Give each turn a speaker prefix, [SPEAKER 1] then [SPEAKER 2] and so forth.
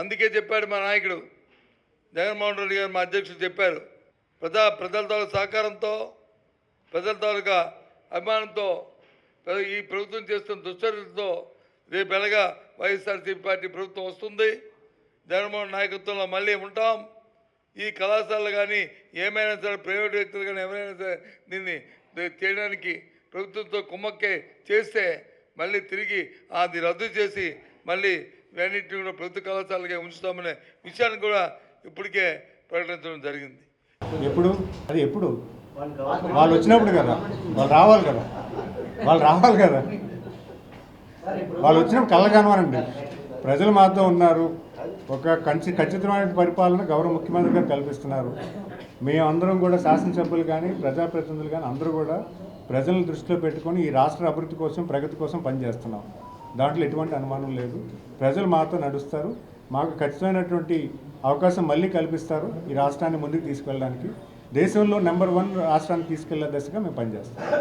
[SPEAKER 1] అందుకే చెప్పాడు మా నాయకుడు. జగన్మోహన్ రెడ్డి గారు మా అధ్యక్షుడు చెప్పారు. ప్రజా ప్రజల తాలూకా సహకారంతో ప్రజల తాలూకా అభిమానంతో ఈ ప్రభుత్వం చేస్తున్న దుశ్చర్యలతో రేపు ఎలాగా వైఎస్ఆర్సీపీ పార్టీ ప్రభుత్వం వస్తుంది. జగన్మోహన్ నాయకత్వంలో మళ్ళీ ఉంటాం. ఈ కళాశాలలు కానీ ఏమైనా సరే ప్రైవేట్ వ్యక్తులు కానీ ఎవరైనా సరే దీన్ని చేయడానికి ప్రభుత్వంతో కుమ్మక్కే చేస్తే మళ్ళీ తిరిగి అది రద్దు చేసి మళ్ళీ వీటన్నిటిని కూడా ప్రభుత్వ కళాశాలగా ఉంచుతామనే విషయాన్ని కూడా ఇప్పటికే ప్రకటించడం జరిగింది.
[SPEAKER 2] ఎప్పుడు? అది ఎప్పుడు? వాళ్ళు వచ్చినప్పుడు కదా. వాళ్ళు రావాలి కదా. వాళ్ళు రావాలి కదా. వాళ్ళు వచ్చినప్పుడు కళ్ళకనవనండి ప్రజలు మాతో ఉన్నారు. ఒక కంచి ఖచ్చితమైన పరిపాలన గౌరవ ముఖ్యమంత్రి గారు కల్పిస్తున్నారు. మేమందరం కూడా శాసనసభ్యులు కానీ ప్రజాప్రతినిధులు కానీ అందరూ కూడా ప్రజలను దృష్టిలో పెట్టుకొని ఈ రాష్ట్ర అభివృద్ధి కోసం ప్రగతి కోసం పనిచేస్తున్నాం. దాంట్లో ఎటువంటి అనుమానం లేదు. ప్రజలు మాతో నడుస్తారు. మాకు ఖచ్చితమైనటువంటి అవకాశం మళ్ళీ కల్పిస్తారు ఈ రాష్ట్రాన్ని ముందుకు తీసుకెళ్ళడానికి. దేశంలో నెంబర్ వన్ రాష్ట్రాన్ని తీసుకెళ్ళే దశగా మేము పనిచేస్తాం.